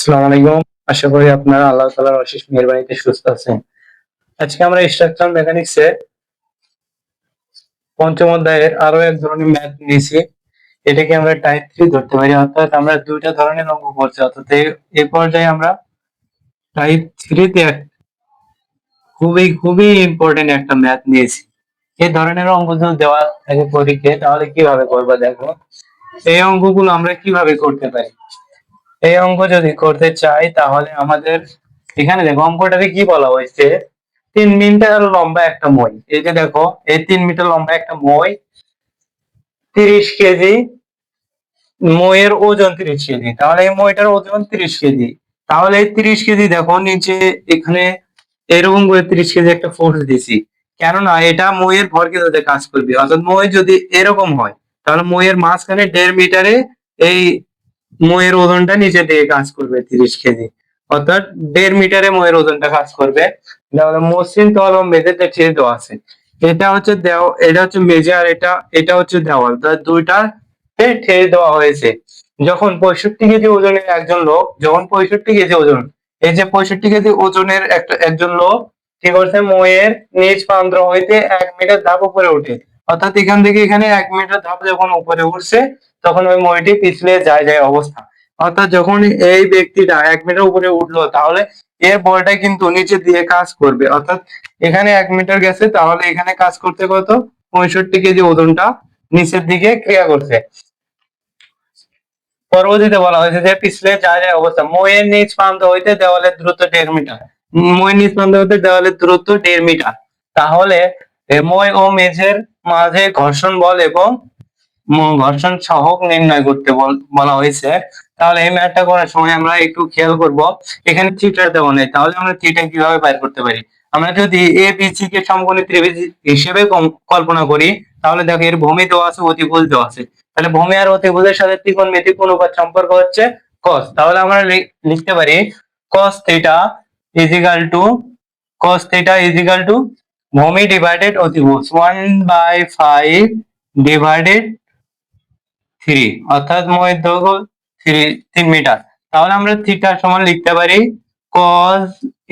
আসসালামু আলাইকুম। আশা করি আপনারা আল্লাহ তাআলার অশেষ মেহেরবানিতে সুস্থ আছেন। আজকে আমরা স্ট্রাকচার মেকানিক্স এর পঞ্চম অধ্যায়ের আরও এক ধরনের ম্যাথ নিয়েছি। এটাকে আমরা টাইপ থ্রি ধরতে পারি, অর্থাৎ আমরা দুইটা ধরনের করছি। অর্থাৎ এই পর্যায়ে আমরা টাইপ থ্রিতে খুবই খুবই ইম্পর্টেন্ট একটা ম্যাথ নিয়েছি। এই ধরনের অঙ্ক যদি দেওয়া থাকে পরীক্ষায়, তাহলে কীভাবে করব দেখো? এই অঙ্কগুলো আমরা কীভাবে করতে পারি? এই অঙ্ক যদি করতে চাই, তাহলে আমাদের এখানে দেখো, অঙ্কটাকে কি বলা হয়েছে? তিন মিটার লম্বা একটা মই। এই যে দেখো, এই তিন মিটার লম্বা একটা মই, তিরিশ কেজি মইয়ের ওজন তিরিশ কেজি। তাহলে এই মইটার ওজন তিরিশ কেজি। তাহলে এই তিরিশ কেজি দেখো, নিচে এখানে এরকম করে তিরিশ কেজি একটা ফোর্স দিছি কেননা এটা মইয়ের ভর কেজিতে কাজ করবে। অর্থাৎ মই যদি এরকম হয়, তাহলে মইয়ের মাঝখানে দেড় মিটারে এই ময়ের ওজনটা নিচে দিয়ে কাজ করবে তিরিশ কেজি। অর্থাৎ দেড় মিটারে ময়ের ওজনটা কাজ করবে। তাহলে মসৃণ তল ও মেঝেতে দেওয়া আছে, এটা হচ্ছে দেও এটা হচ্ছে মেঝে আর এটা এটা হচ্ছে দেওয়াল। তার দুইটা ঠেলে দেওয়া হয়েছে। যখন পঁয়ষট্টি কেজি ওজনের একজন লোক, যখন পঁয়ষট্টি কেজি ওজন, এই যে পঁয়ষট্টি কেজি ওজনের একটা, একজন লোক, কি করছে? ময়ের নিচ প্রান্ত হইতে এক মিটার ধাপ উপরে ওঠে অর্থাৎ এখান থেকে এখানে এক মিটার ধাপ যখন উপরে উঠছে তখন ওই মইটি পিছলে যায় যায় অবস্থা। অর্থাৎ যখন এই ব্যক্তিটা এক মিটার উপরে উঠল, তাহলে এর বলটা কিন্তু নিচে দিয়ে কাজ করবে। অর্থাৎ এখানে এক মিটার গেছে, তাহলে এখানে কাজ করতে কত? পঁয়ষট্টি কেজি ওজনটা নিচের দিকে ক্রিয়া করছে। পরবর্তীতে বলা হয়েছে যে পিছলে যায় যায় অবস্থা। মইয়ের নিচ প্রান্ত হইতে দেওয়ালের দূরত্ব দেড় মিটার মইয়ের নিচ প্রান্ত হইতে দেওয়ালের দূরত্ব দেড় মিটার তাহলে মই ও মেঝের মাঝে ঘর্ষণ বল এবং ঘর্ষণ সহক নির্ণয় করতে বল- হয়েছে। তাহলে এই ম্যাথটা করার সময় আমরা একটু খেয়াল করব। এখানে থিটার দেওয়া নেই, তাহলে আমরা থিটা কীভাবে বাইর করতে পারি? আমরা যদি এ বি সি কে সমকোণী ত্রিভুজ হিসেবে কল্পনা করি, তাহলে দেখো এর ভূমি দেওয়া আছে, অতিভুজ দেওয়া আছে। তাহলে ভূমি আর অতিভুজের সাথে ত্রিকোণ ত্রিকোণমিতিক অনুপাত সম্পর্ক হচ্ছে cos তাহলে আমরা লিখতে পারি cos theta is equal to cos theta is equal to ভূমি ডিভাইডেড অতিভুজ। One by five divided three অর্থাৎ ময়ের দৈর্ঘ্য থ্রি তিন মিটার তাহলে আমরা থিটার সমান লিখতে পারি cos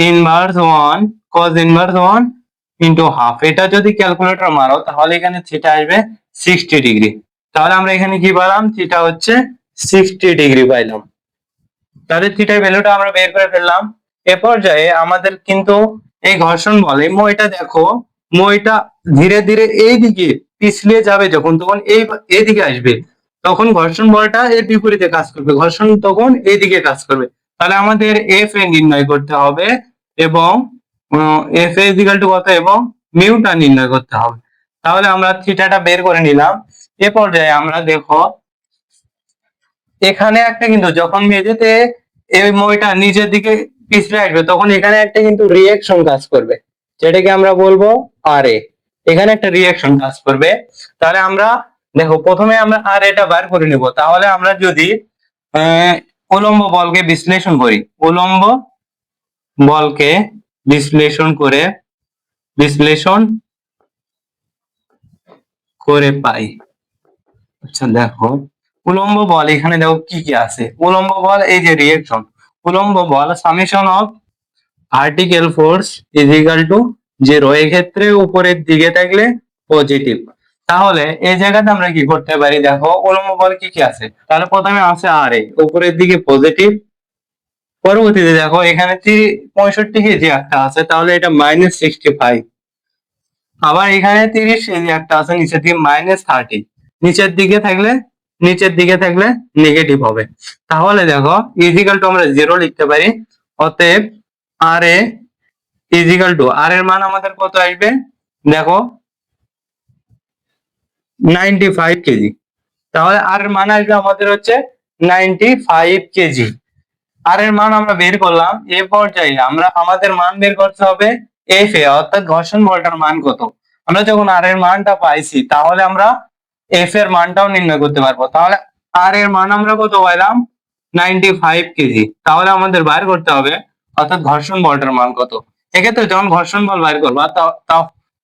inverse one cos inverse one into half এটা যদি ক্যালকুলেটর মারো, তাহলে এখানে থিটা আসবে সিক্সটি ডিগ্রি তাহলে আমরা এখানে কি পেলাম? থিটা হচ্ছে সিক্সটি ডিগ্রি পাইলাম। তাহলে থিটার ভ্যালুটা আমরা বের করে ফেললাম। এ পর্যায়ে আমাদের কিন্তু এই ঘর্ষণ বল এই মইটা দেখো, মইটা ধীরে ধীরে এইদিকে পিছলে যাবে যখন, তখন এই এইদিকে আসবে। তখন ঘর্ষণ বলটা এর বিপরীতে কাজ করবে। ঘর্ষণ তখন এইদিকে কাজ করবে। তাহলে আমাদের এফ এ নির্ণয় করতে হবে এবং এফ এ টু কত? এবং মিউটা নির্ণয় করতে হবে। তাহলে আমরা থিটাটা বের করে নিলাম। এ পর্যায়ে আমরা দেখো, এখানে একটা কিন্তু যখন মেঝেতে এই মইটা নিচের দিকে পিছলে আসবে, তখন এখানে একটা কিন্তু রিয়াকশন কাজ করবে। যেটাকে আমরা বলব আর এখানে একটা রিয়াকশন কাজ করবে। তাহলে আমরা দেখো, প্রথমে আমরা আর এটা বার করে নিব। তাহলে আমরা যদি উলম্ব বলকে বিশ্লেষণ করি। উলম্ব বলকে বিশ্লেষণ করে বিশ্লেষণ করে পাই। আচ্ছা দেখো, উলম্ব বল এখানে দেখো কি কি আছে? উলম্ব বল এই যে রিয়েকশন উলম্ব বল summation of vertical force is to zero এক্ষেত্রে উপরের দিকে থাকলে পজিটিভ তাহলে এই জায়গাতে আমরা কি করতে পারি? দেখো উলম্ব বল কি কি আছে? তাহলে প্রথমে আছে আর। এ উপরের দিকে পজিটিভ পরবর্তীতে দেখো, এখানে পঁয়ষট্টি কেজি একটা আছে, তাহলে এটা মাইনাস সিক্সটি ফাইভ আবার এখানে তিরিশ কেজি একটা আছে নিচের দিকে মাইনাস থার্টি নিচের দিকে থাকলে, নিচের দিকে থাকলে নেগেটিভ হবে। তাহলে দেখো ইজিক্যাল টু আমরা জিরো লিখতে পারি। অতএব, আর এ ইজিক্যাল টু আর এর মান আমাদের কত আসবে? দেখো নাইনটি ফাইভ কেজি। তাহলে আর এর মান আসবে আমাদের হচ্ছে নাইনটি ফাইভ কেজি। আর এর মান আমরা বের করলাম, এ পর্যায়ে আমরা আমাদের মান বের করতে হবে এফ এ, অর্থাৎ ঘর্ষণ বলটার মান কত। আমরা যখন আর এর মানটা পাইছি, তাহলে আমরা এফ এর মানটাও নির্ণয় করতে পারব। তাহলে আর এর মান আমরা কত পাইলাম? Ninety five kg. তাহলে আমাদের বাইর করতে হবে, অর্থাৎ ঘর্ষণ বলটার মান কত। এক্ষেত্রে যখন ঘর্ষণ বল বাইর করব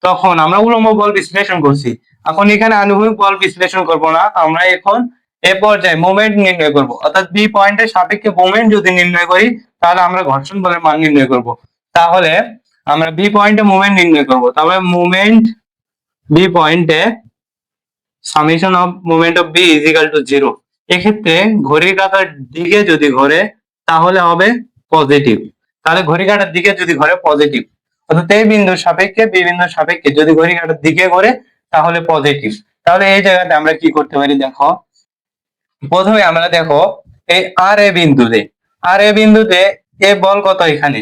তখন আমরা উলম্ব বল বিশ্লেষণ করছি। এখন এখানে আনুভূমিক বল বিশ্লেষণ করব না। আমরা এখন এ পর্যায়ে মোমেন্ট নির্ণয় করব। অর্থাৎ বি পয়েন্টের সাপেক্ষে মোমেন্ট যদি নির্ণয় করি, তাহলে আমরা ঘর্ষণ বলের মান নির্ণয় করব। তাহলে আমরা বি পয়েন্টে মোমেন্ট নির্ণয় করব। তাহলে মোমেন্ট বি পয়েন্টে summation of moment of B is equal to zero এক্ষেত্রে ঘড়ির কাঁটার দিকে যদি ঘোরে, তাহলে হবে পজিটিভ তাহলে ঘড়ি কাঁটার দিকে যদি ঘোরে পজিটিভ অর্থাৎ এই বিন্দুর সাপেক্ষে বি বিন্দুর সাপেক্ষে যদি ঘড়ি কাঁটার দিকে ঘোরে তাহলে পজিটিভ তাহলে এই জায়গাতে আমরা কি করতে পারি দেখো? প্রথমে আমরা দেখো এই আর এ বিন্দুতে আর এ বিন্দুতে এ বল কত এখানে?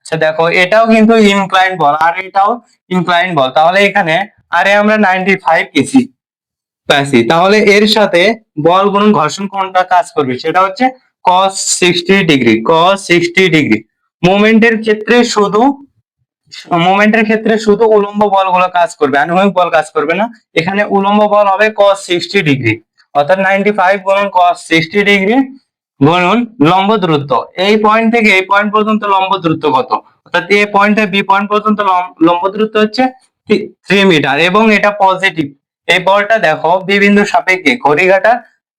আচ্ছা দেখো, এটাও কিন্তু ইনক্লাইন বল, আর এটাও ইনক্লাইন বল। তাহলে এখানে আর এ আমরা নাইনটি ফাইভ কেজি পাচ্ছি তাহলে এর সাথে বল গুণন ঘর্ষণ কোনটা কাজ করবে, সেটা হচ্ছে cos sixty degree cos sixty degree মুভমেন্টের ক্ষেত্রে শুধু মুভমেন্টের ক্ষেত্রে শুধু উলম্ব বলগুলো কাজ করবে, আনুভূমিক বল কাজ করবে না। এখানে উলম্ব বল হবে cos সিক্সটি ডিগ্রি অর্থাৎ নাইনটি ফাইভ গুণন cos সিক্সটি ডিগ্রি গুণন লম্ব দূরত্ব। এই পয়েন্ট থেকে এই পয়েন্ট পর্যন্ত লম্ব দূরত্ব কত? অর্থাৎ এই পয়েন্ট থেকে বি পয়েন্ট পর্যন্ত লম- লম্ব দূরত্ব হচ্ছে থ্রি মিটার এবং এটা পজিটিভ এই বলটা দেখো বি বিন্দুর সাপেক্ষে ঘড়ি কাটা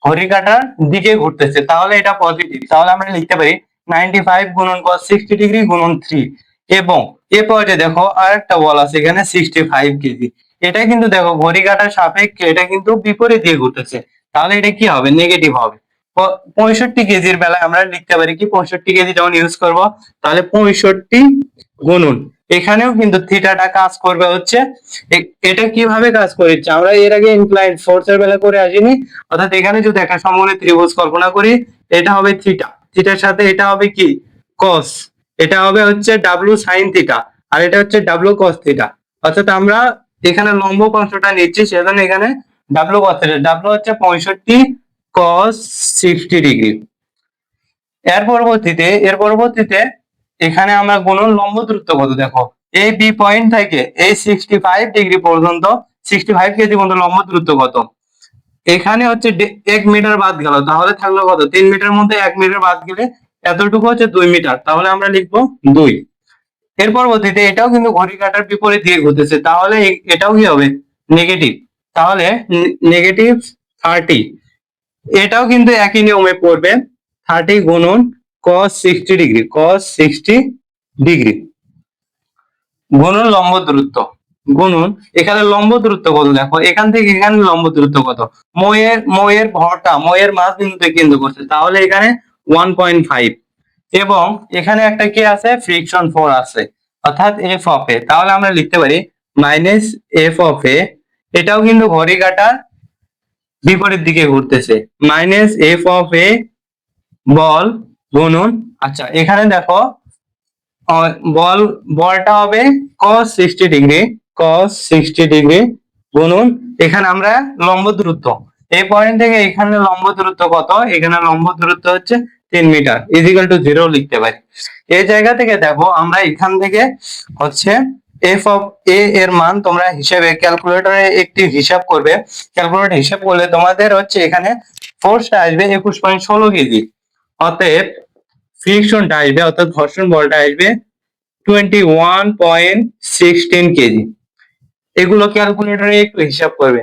ঘড়ি কাটার দিকে ঘুরতেছে, তাহলে এটা পজিটিভ তাহলে আমরা লিখতে পারি নাইনটি ফাইভ গুণন cos সিক্সটি ডিগ্রি গুণন থ্রি এবং এ পর্যায়ে দেখো আরেকটা বল আছে এখানে সিক্সটি ফাইভ কেজি এটা কিন্তু দেখো ঘড়ি কাটার সাপেক্ষে এটা কিন্তু বিপরীত দিয়ে ঘুরতেছে। তাহলে এটা কি হবে? নেগেটিভ হবে। পঁয়ষট্টি কেজির বেলায় আমরা লিখতে পারি কি? পঁয়ষট্টি কেজি যখন ইউজ করব, তাহলে পঁয়ষট্টি গুণন। এখানেও কিন্তু থিটাটা কাজ করবে হচ্ছে এটা কীভাবে কাজ করেছে? আমরা এর আগে ইনক্লাইন ফোর্সের বেলা করে আসিনি। অর্থাৎ এখানে যদি একটা সমনে ত্রিভুজ কল্পনা করি, এটা হবে থিটা থিটার সাথে এটা হবে কি? কস এটা হবে হচ্ছে ডাব্লু সাইন থিটা আর এটা হচ্ছে ডাব্লু কস থিটা অর্থাৎ আমরা এখানে লম্ব অংশটা নিচ্ছি, সেজন্য এখানে ডাব্লু কস থিটা ডাব্লু হচ্ছে পঁয়ষট্টি কস সিক্সটি ডিগ্রি এর পরবর্তীতে এর পরবর্তীতে এখানে আমরা গুণন লম্ব দূরত্ব কত দেখো? এই বি পয়েন্ট থেকে এই সিক্সটি ফাইভ ডিগ্রি পর্যন্ত সিক্সটি ফাইভ কেজি পর্যন্ত লম্ব দূরত্ব কত? এখানে হচ্ছে এক মিটার বাদ গেল, তাহলে থাকল কত? তিন মিটার মধ্যে এক মিটার বাদ গেলে এতটুকু হচ্ছে দুই মিটার। তাহলে আমরা লিখব দুই। এর পরবর্তীতে এটাও কিন্তু ঘড়ি কাটার বিপরীত দিকে ঘুরতেছে। তাহলে এটাও কি হবে? নেগেটিভ তাহলে নেগেটিভ থার্টি এটাও কিন্তু একই নিয়মে পড়বে। থার্টি গুণন cos sixty degree cos sixty degree গুণন লম্ব দূরত্ব। গুণন, এখানে লম্ব দূরত্ব কত? দেখো, এখান থেকে এখানে লম্ব দূরত্ব কত? ময়ের ময়ের ভরটা ময়ের মাছ বিন্দুতে কেন্দ্র করছে। তাহলে এখানে ওয়ান পয়েন্ট ফাইভ এবং এখানে একটা কি আছে? ফ্রিকশন ফোর আছে। অর্থাৎ এফ অফ এ তাহলে আমরা লিখতে পারি মাইনাস এফ অফ এ এটাও কিন্তু ঘড়ি কাটার বিপরীত দিকে ঘুরতেছে। মাইনাস এফ অফ এ বল গুণন। আচ্ছা এখানে দেখো বল, বলটা হবে cos sixty degree cos sixty degree গুণন। এখানে আমরা লম্ব দূরত্ব। এই পয়েন্ট থেকে এখানে লম্ব দূরত্ব কত? এখানে লম্ব দূরত্ব হচ্ছে তিন মিটার ইজিক্যাল টু জিরো লিখতে পারি। এই জায়গা থেকে দেখো, আমরা এখান থেকে হচ্ছে এফ অফ এ এর মান তোমরা হিসেবে ক্যালকুলেটরে একটি হিসাব করবে। ক্যালকুলেটর হিসাব করলে তোমাদের হচ্ছে এখানে ফোর্সটা আসবে একুশ পয়েন্ট ষোলো কেজি। অতএব ফ্রিকশনটা আসবে, অর্থাৎ ঘর্ষণ বলটা আসবে twenty one point sixteen kg. এগুলো ক্যালকুলেটরে একটু হিসাব করবে।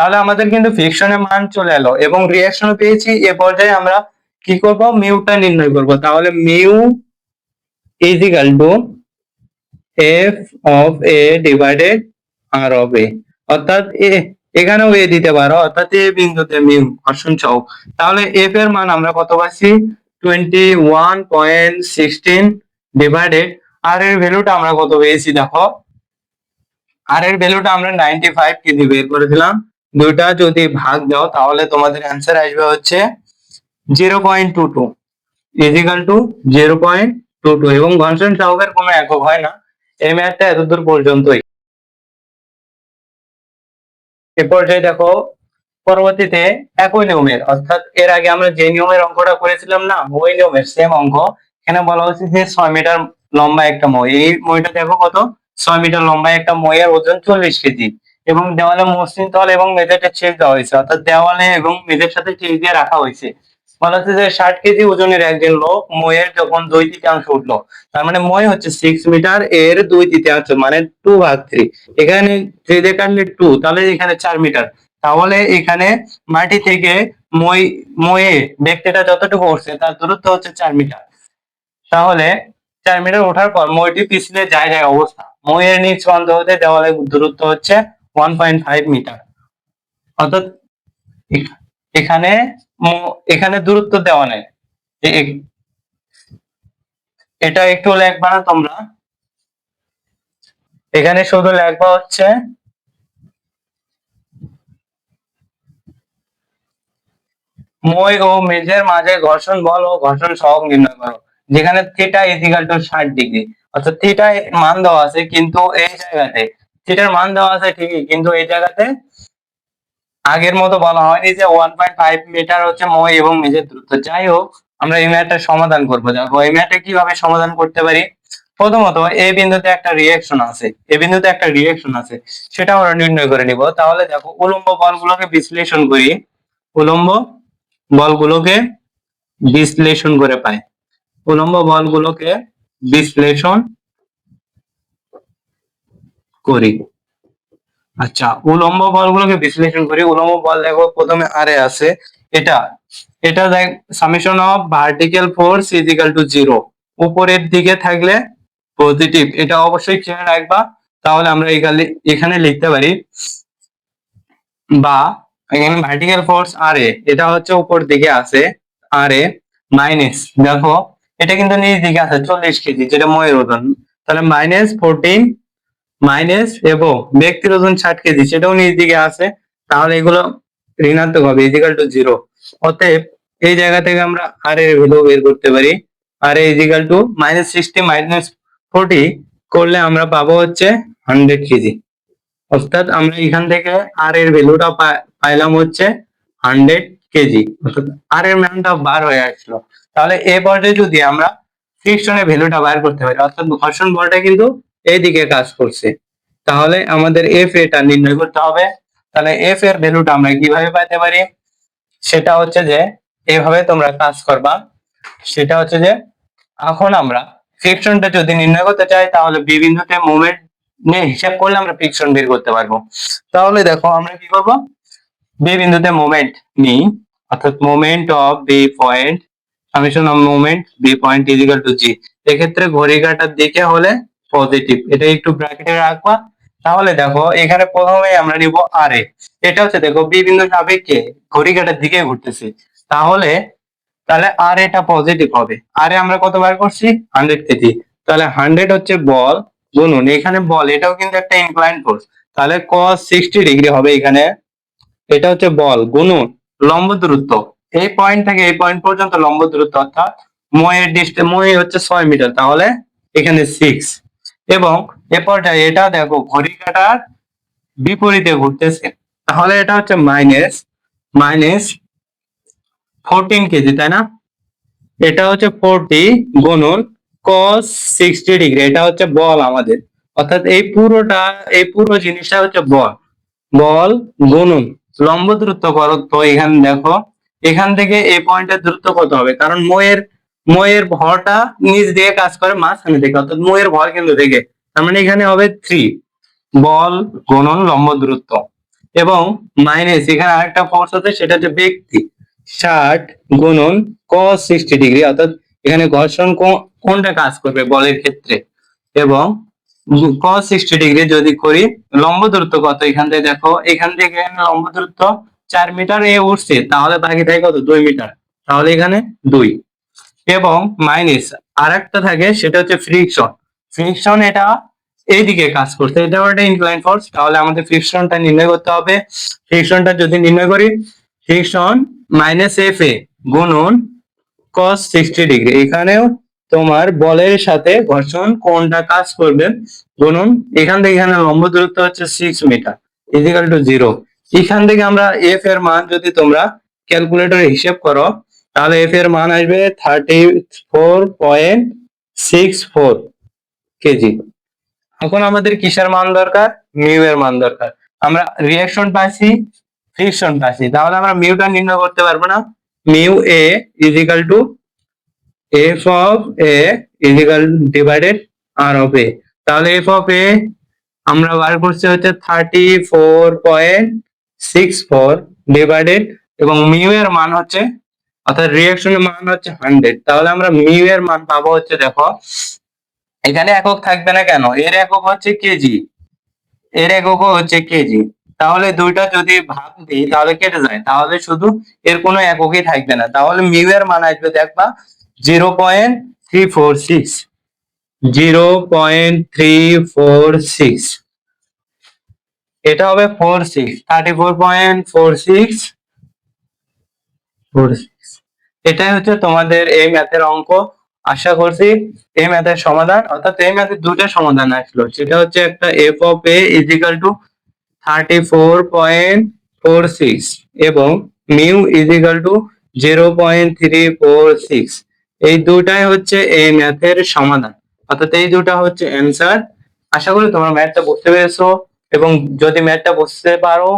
তাহলে আমাদের কিন্তু ফ্রিকশনের মান চলে এলো এবং রিয়াকশন পেয়েছি, এ পর্যায়ে আমরা কি করব? মিউটা নির্ণয় করব। তাহলে mu is equal to F of A divided R of A অর্থাৎ এ, এখানেও এ দিতে পারো, অর্থাৎ এ বিন্দুতে মিউ ঘর্ষণ চৌক তাহলে এফ এর মান আমরা কত পাচ্ছি? Twenty one point sixteen divided R এর ভ্যালুটা আমরা কত পেয়েছি, দেখো। আর এর ভ্যালুটা আমরা নাইনটি ফাইভ কেজি বের করেছিলাম দুইটা যদি ভাগ দাও, তাহলে তোমাদের অ্যান্সার আসবে হচ্ছে zero point two two is equal to zero point two two এবং ঘর্ষণ সহকের কোনো একক হয় না। এই ম্যাথটা এতদূর পর্যন্তই। এ পর্যায়ে দেখো, পরবর্তীতে একই নিয়মের, অর্থাৎ এর আগে আমরা যে নিয়মের অঙ্কটা করেছিলাম না, ওই নিয়মের সেম অঙ্ক, এখানে বলা হচ্ছে যে ছয় মিটার লম্বা একটা মই। এই মইটা দেখো কত? ছয় মিটার লম্বা একটা মইয়ের ওজন চল্লিশ কেজি। এবং দেওয়ালে মসৃণ তল এবং মেঝেটা ছেদ দেওয়া হয়েছে। অর্থাৎ দেওয়ালে এবং মেঝের সাথে ছেদ দিয়ে রাখা হয়েছে। বলা হচ্ছে যে ষাট কেজি ওজনের একজন লোক মইয়ের যখন দুই তৃতীয়াংশ উঠল, তার মানে মই হচ্ছে সিক্স মিটার এর দুই তৃতীয়াংশ মানে টু ভাগ থ্রি এখানে থ্রি কাটলে টু তাহলে এখানে চার মিটার তাহলে এখানে মাটি থেকে মই ময়ে ব্যক্তিটা যতটুকু উঠছে, তার দূরত্ব হচ্ছে চার মিটার তাহলে চার মিটার ওঠার পর মইটি পিছলে যায় অবস্থা। মইয়ের নিচ প্রান্ত হতে দেওয়ালের দূরত্ব হচ্ছে ওয়ান পয়েন্ট ফাইভ মিটার অর্থাৎ এখানে এখানে দূরত্ব দেওয়া নেই। এটা একটু লেখবা না তোমরা। এখানে শুধু লেখবা হচ্ছে মই ও মেজের মাঝে ঘর্ষণ বল ও ঘর্ষণ সহগ নির্ণয় করো, যেখানে থিটা ইজিক্যাল টু ষাট ডিগ্রি অর্থাৎ থিটা মান দেওয়া আছে কিন্তু এই জায়গাতে থিটার মান দেওয়া আছে ঠিকই, কিন্তু এই জায়গাতে আগের মতো বলা হয়নি যে ওয়ান পয়েন্ট ফাইভ মিটার হচ্ছে মই এবং মেজের দূরত্ব। যাই হোক, আমরা এই ম্যাথটা সমাধান করব। দেখো, এই ম্যাথটা কীভাবে সমাধান করতে পারি? প্রথমত এই বিন্দুতে একটা রিয়াকশন আছে। এই বিন্দুতে একটা রিয়াকশন আছে। সেটা আমরা নির্ণয় করে নিব। তাহলে দেখো, উলম্ব বলগুলোকে বিশ্লেষণ করি। উলম্ব বলগুলোকে বিশ্লেষণ করে পাই। উলম্ব বলগুলোকে বিশ্লেষণ করি। আচ্ছা উলম্ব বলগুলোকে বিশ্লেষণ করি। উলম্ব বল দেখো, প্রথমে আরে আছে। এটা এটা দেখ summation of vertical force is equal to zero উপরের দিকে থাকলে পজিটিভ এটা অবশ্যই খেয়াল রাখবা। তাহলে আমরা এখানে এখানে লিখতে পারি, বা এখানে ভার্টিক্যাল ফোর্স আর এ, এটা হচ্ছে উপর দিকে আছে আর এ মাইনাস দেখো, এটা কিন্তু নিচ দিকে আছে, চল্লিশ কেজি, যেটা ময়ের ওজন। তাহলে মাইনাস ফোরটিন মাইনাস এবং ব্যক্তির ওজন ষাট কেজি, সেটাও নিচ দিকে আছে। তাহলে এগুলো ঋণাত্মক হবে ইজিক্যাল টু জিরো অতএব এই জায়গা থেকে আমরা আর এর ভ্যালু বের করতে পারি। R A is equal to minus sixty minus forty করলে আমরা পাবো হচ্ছে হান্ড্রেড কেজি। অর্থাৎ আমরা এখান থেকে আর এর ভ্যালুটা পাইলাম হচ্ছে হান্ড্রেড কেজি। আর এর ম্যানটা বার হয়ে আসলো। তাহলে এ পর্যায়ে যদি আমরা ফ্রিকশনের ভ্যালুটা বার করতে পারি, অর্থাৎ ঘর্ষণ বলটা কিন্তু এইদিকে কাজ করছে। তাহলে আমাদের এফ এটা নির্ণয় করতে হবে। তাহলে এফ এর ভ্যালুটা আমরা কীভাবে পাইতে পারি? সেটা হচ্ছে যে, এভাবে তোমরা কাজ করবা। সেটা হচ্ছে যে, এখন আমরা ফ্রিকশনটা যদি নির্ণয় করতে চাই, তাহলে বি বিন্দুতে মোমেন্ট নিয়ে হিসাব করলে আমরা ফ্রিকশন বের করতে পারব। তাহলে দেখো, আমরা কি করব? বি বিন্দুতে মোমেন্ট নিই। অর্থাৎ moment of B point summation of moment B point is equal to G এক্ষেত্রে ঘড়ি কাটার দিকে হলে পজিটিভ এটা একটু ব্র্যাকেটে রাখবা। তাহলে দেখো, এখানে প্রথমে আমরা নিব আর এ এটা হচ্ছে, দেখো বি বিন্দু সাপেক্ষে ঘড়ি কাটার দিকে ঘুরতেছে। তাহলে তাহলে আর এটা পজিটিভ হবে। আরে আমরা কত বার করছি? হান্ড্রেড কেজি তাহলে হান্ড্রেড হচ্ছে বল। গুনুন, এখানে বল, এটাও কিন্তু একটা ইনক্লাইন ফোর্স তাহলে cos সিক্সটি ডিগ্রি হবে এখানে। এটা হচ্ছে বল। গুনুন, লম্ব দূরত্ব। এই পয়েন্ট থেকে এই পয়েন্ট পর্যন্ত লম্ব দূরত্ব, অর্থাৎ ময়ের ডিস্টে মই হচ্ছে ছয় মিটার তাহলে এখানে সিক্স এবং এ পর্যায়ে এটা দেখো ঘড়ি কাটার বিপরীতে ঘুরতেছে। তাহলে এটা হচ্ছে মাইনাস মাইনাস ফোরটিন কেজি, তাই না? এটা হচ্ছে ফোরটি গুণন cos সিক্সটি ডিগ্রি এটা হচ্ছে বল আমাদের। অর্থাৎ এই পুরোটা, এই পুরো জিনিসটা হচ্ছে বল। বল গুণন। লম্ব দূরত্ব করো, তো এখানে দেখো, এখান থেকে এই পয়েন্টের দূরত্ব কত হবে? কারণ ময়ের ময়ের ভরটা নিচ দিয়ে কাজ করে মাঝখানে থেকে অর্থাৎ ময়ের ভর কেন্দ্র থেকে তার মানে এখানে হবে থ্রি বল, গুণন, লম্ব দূরত্ব। এবং মাইনাস এখানে আরেকটা ফোর্স আছে, সেটা হচ্ছে ব্যক্তি। ষাট, গুণন, cos সিক্সটি ডিগ্রি অর্থাৎ এখানে ঘর্ষণ কোনটা কাজ করবে বলের ক্ষেত্রে? এবং cos সিক্সটি ডিগ্রি যদি করি, লম্ব দূরত্ব কত? এখান থেকে দেখো, এখান থেকে লম্ব দূরত্ব চার মিটার এ উঠছে, তাহলে বাকি থাকে কত? দুই মিটার তাহলে এখানে দুই। এবং মাইনাস আর একটা থাকে, সেটা হচ্ছে ফ্রিকশন ফ্রিকশন এটা এইদিকে কাজ করছে। এটাও একটা ইনক্লাইন ফোর্স তাহলে আমাদের ফ্রিকশনটা নির্ণয় করতে হবে। ফ্রিকশনটা যদি নির্ণয় করি ফ্রিকশন মাইনাস এফ এ গুণন cos সিক্সটি ডিগ্রি এখানেও তোমার বলের সাথে ঘর্ষণ কোনটা কাজ করবে? গুণন, এখান থেকে এখানে লম্ব দূরত্ব হচ্ছে six metre is equal to zero এখান থেকে আমরা এফ এর মান যদি তোমরা ক্যালকুলেটরে হিসেব করো তাহলে এফ এর মান আসবে thirty four point six four kg. এখন আমাদের কিসের মান দরকার? মিউ এর মান দরকার। আমরা রিয়াকশন পাইছি ফ্রিকশন পাইছি। তাহলে আমরা মিউটা নির্ণয় করতে পারব না। Mu A is equal to F of A is equal divided R of A তাহলে এফ অফ এ আমরা বার করছি হচ্ছে thirty four point six four divided এবং মিউ এর মান হচ্ছে অর্থাৎ রিয়াকশনের মান হচ্ছে হান্ড্রেড তাহলে আমরা মিউ এর মান পাবো হচ্ছে দেখো, এখানে একক থাকবে না কেন? এর একক হচ্ছে কেজি এর এককও হচ্ছে কেজি তাহলে দুইটা যদি ভাগ দিই, তাহলে কেটে যায়। তাহলে শুধু এর কোনো এককই থাকবে না। তাহলে মিউ এর মান আসবে দেখবা zero point three four six zero point three four six এটা হবে four six thirty four point four six four six এটাই হচ্ছে তোমাদের এই ম্যাথের অঙ্ক। আশা করছি এই ম্যাথের সমাধান, অর্থাৎ এই ম্যাথের দুটো সমাধান আসলো। সেটা হচ্ছে একটা F of A is equal to thirty four point four six এবং mu is equal to zero point three four six এই দুটাই হচ্ছে এই ম্যাথের সমাধান। অর্থাৎ এই দুটা হচ্ছে অ্যান্সার আশা করি তোমরা ম্যাথটা বুঝতে পেরেছ এবং যদি ম্যাথটা বুঝতে পারো,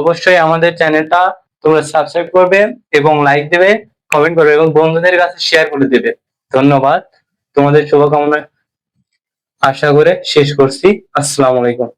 অবশ্যই আমাদের চ্যানেলটা তোমরা সাবস্ক্রাইব করবে এবং লাইক দেবে। কমেন্ট করবে এবং বন্ধুদের কাছে শেয়ার করে দেবে। ধন্যবাদ। তোমাদের শুভকামনা আশা করে শেষ করছি। আসসালামু আলাইকুম।